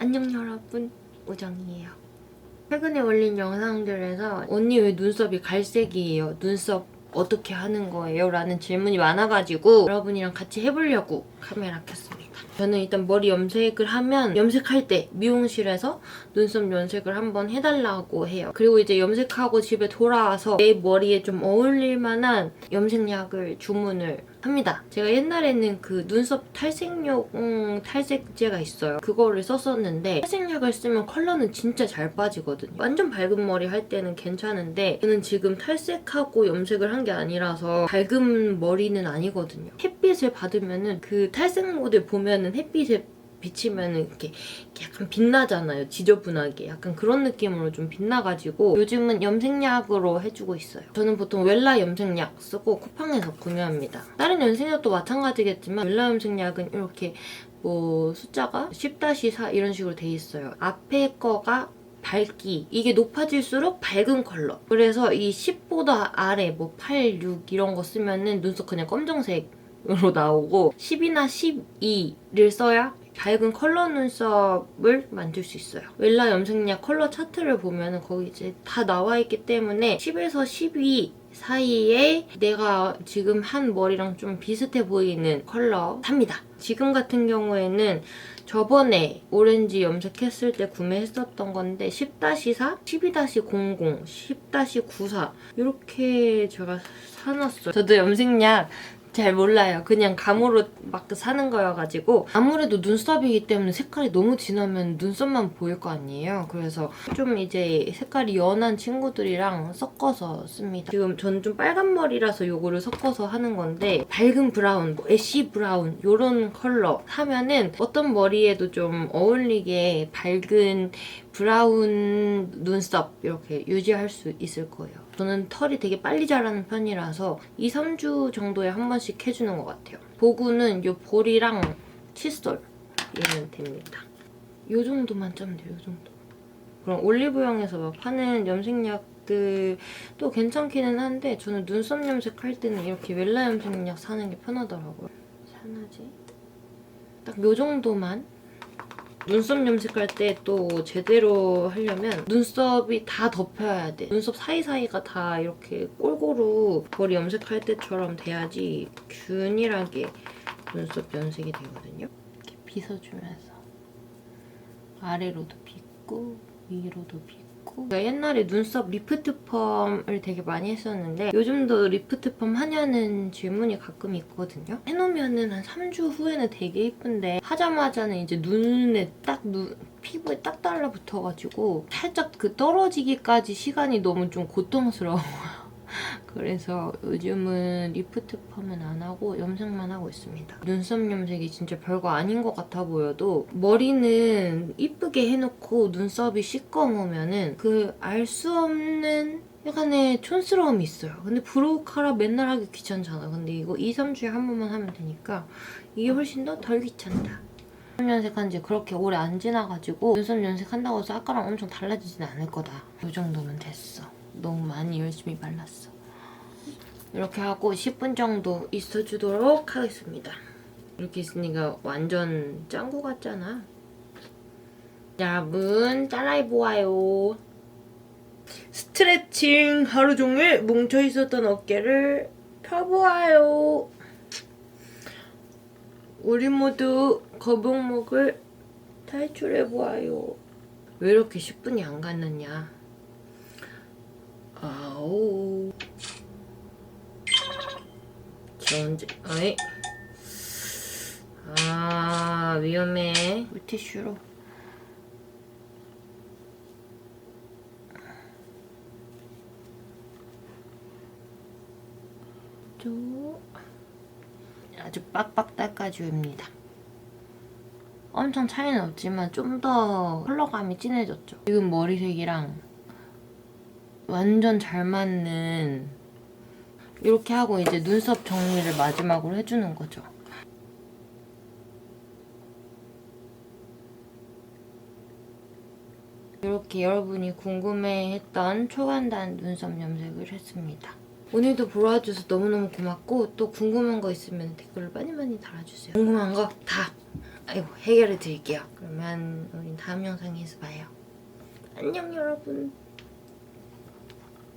안녕 여러분 우정이에요 최근에 올린 영상들에서 언니 왜 눈썹이 갈색이에요? 눈썹 어떻게 하는 거예요? 라는 질문이 많아가지고 여러분이랑 같이 해보려고 카메라 켰습니다 저는 일단 머리 염색을 하면 염색할 때 미용실에서 눈썹 염색을 한번 해달라고 해요 그리고 이제 염색하고 집에 돌아와서 내 머리에 좀 어울릴 만한 염색약을 주문을 합니다. 제가 옛날에는 그 눈썹 탈색용 음, 탈색제가 있어요. 그거를 썼었는데 탈색약을 쓰면 컬러는 진짜 잘 빠지거든요. 완전 밝은 머리 할 때는 괜찮은데 저는 지금 탈색하고 염색을 한 게 아니라서 밝은 머리는 아니거든요. 햇 빛을 받으면은 그 탈색 모델 보면은 햇빛에 비치면은 이렇게 약간 빛나잖아요. 지저분하게. 약간 그런 느낌으로 좀 빛나가지고 요즘은 염색약으로 해주고 있어요. 저는 보통 웰라 염색약 쓰고 쿠팡에서 구매합니다. 다른 염색약도 마찬가지겠지만 웰라 염색약은 이렇게 뭐 숫자가 10-4 이런 식으로 돼 있어요. 앞에 거가 밝기 이게 높아질수록 밝은 컬러 그래서 이 10보다 아래 뭐 8, 6 이런 거 쓰면은 눈썹 그냥 검정색 으로 나오고 10이나 12를 써야 밝은 컬러 눈썹을 만들 수 있어요. 웰라 염색약 컬러 차트를 보면 거기 이제 다 나와 있기 때문에 10에서 12 사이에 내가 지금 한 머리랑 좀 비슷해 보이는 컬러 삽니다. 지금 같은 경우에는 저번에 오렌지 염색했을 때 구매했었던 건데 10-4, 12-00, 10-94 이렇게 제가 사놨어요. 저도 염색약 잘 몰라요. 그냥 감으로 막 사는 거여가지고 아무래도 눈썹이기 때문에 색깔이 너무 진하면 눈썹만 보일 거 아니에요. 그래서 좀 이제 색깔이 연한 친구들이랑 섞어서 씁니다. 지금 저는 좀 빨간 머리라서 요거를 섞어서 하는 건데 밝은 브라운, 뭐 애쉬 브라운 요런 컬러 사면은 어떤 머리에도 좀 어울리게 밝은 브라운 눈썹 이렇게 유지할 수 있을 거예요. 저는 털이 되게 빨리 자라는 편이라서 2, 3주 정도에 한 번씩 해주는 것 같아요. 보구는 이 볼이랑 칫솔 이면 됩니다. 이 정도만 짜면 돼요, 이 정도. 그럼 올리브영에서 막 파는 염색약들도 괜찮기는 한데 저는 눈썹 염색할 때는 이렇게 웰라 염색약 사는 게 편하더라고요. 산하지? 딱요 정도만 눈썹 염색할 때 또 제대로 하려면 눈썹이 다 덮여야 돼. 눈썹 사이사이가 다 이렇게 골고루 머리 염색할 때처럼 돼야지 균일하게 눈썹 염색이 되거든요. 이렇게 빗어주면서 아래로도 빗고 위로도 빗고 제가 옛날에 눈썹 리프트 펌을 되게 많이 했었는데 요즘도 리프트 펌 하냐는 질문이 가끔 있거든요. 해놓으면은 한 3주 후에는 되게 예쁜데 하자마자는 이제 눈에 딱 눈, 피부에 딱 달라붙어가지고 살짝 그 떨어지기까지 시간이 너무 좀 고통스러워요. 그래서 요즘은 리프트 펌은 안 하고 염색만 하고 있습니다. 눈썹 염색이 진짜 별거 아닌 것 같아 보여도 머리는 이쁘게 해놓고 눈썹이 시꺼매면은 그 알 수 없는 약간의 촌스러움이 있어요. 근데 브로우 카라 맨날 하기 귀찮잖아. 근데 이거 2, 3주에 한 번만 하면 되니까 이게 훨씬 더 덜 귀찮다. 눈썹 염색한 지 그렇게 오래 안 지나가지고 눈썹 염색한다고 해서 아까랑 엄청 달라지진 않을 거다. 이 정도면 됐어. 너무 많이 열심히 발랐어. 이렇게 하고 10분 정도 있어주도록 하겠습니다. 이렇게 있으니까 완전 짱구 같잖아. 여러분 따라해보아요. 스트레칭 하루 종일 뭉쳐있었던 어깨를 펴보아요. 우리 모두 거북목을 탈출해보아요. 왜 이렇게 10분이 안 갔느냐. 아오. 저 언제, 아이. 아, 위험해. 물티슈로. 쭉. 아주 빡빡 닦아줍니다. 엄청 차이는 없지만 좀 더 컬러감이 진해졌죠. 지금 머리색이랑 완전 잘 맞는 이렇게 하고 이제 눈썹 정리를 마지막으로 해주는 거죠. 이렇게 여러분이 궁금해했던 초간단 눈썹 염색을 했습니다. 오늘도 보러 와줘서 너무너무 고맙고 또 궁금한 거 있으면 댓글로 많이 많이 달아주세요. 궁금한 거 다 해결해 드릴게요. 그러면 우린 다음 영상에서 봐요. 안녕 여러분.